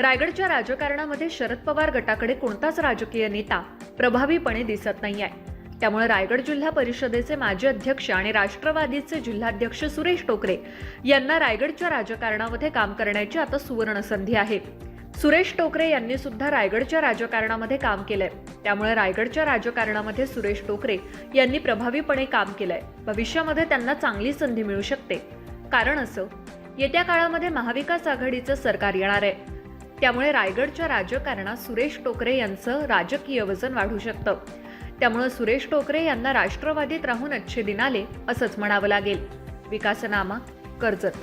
रायगडच्या राजकारणामध्ये शरद पवार गटाकडे कोणताच राजकीय नेता प्रभावीपणे दिसत नाही आहे त्यामुळे रायगड जिल्हा परिषदेचे माजी अध्यक्ष आणि राष्ट्रवादीचे जिल्हाध्यक्ष सुरेश टोकरे यांना रायगडच्या राजकारणामध्ये काम करण्याची आता सुवर्ण संधी आहे. सुरेश टोकरे यांनी सुद्धा रायगडच्या राजकारणामध्ये काम केलंय. त्यामुळे रायगडच्या राजकारणामध्ये सुरेश टोकरे यांनी प्रभावीपणे काम केलंय. भविष्यामध्ये त्यांना चांगली संधी मिळू शकते. कारण असं येत्या काळामध्ये महाविकास आघाडीचं सरकार येणार आहे. त्यामुळे रायगडच्या राजकारणात सुरेश टोकरे यांचं राजकीय वजन वाढू शकतं. त्यामुळं सुरेश टोकरे यांना राष्ट्रवादीत राहून अच्छे दिन आले असंच म्हणावं लागेल. विकासनामा कर्जत.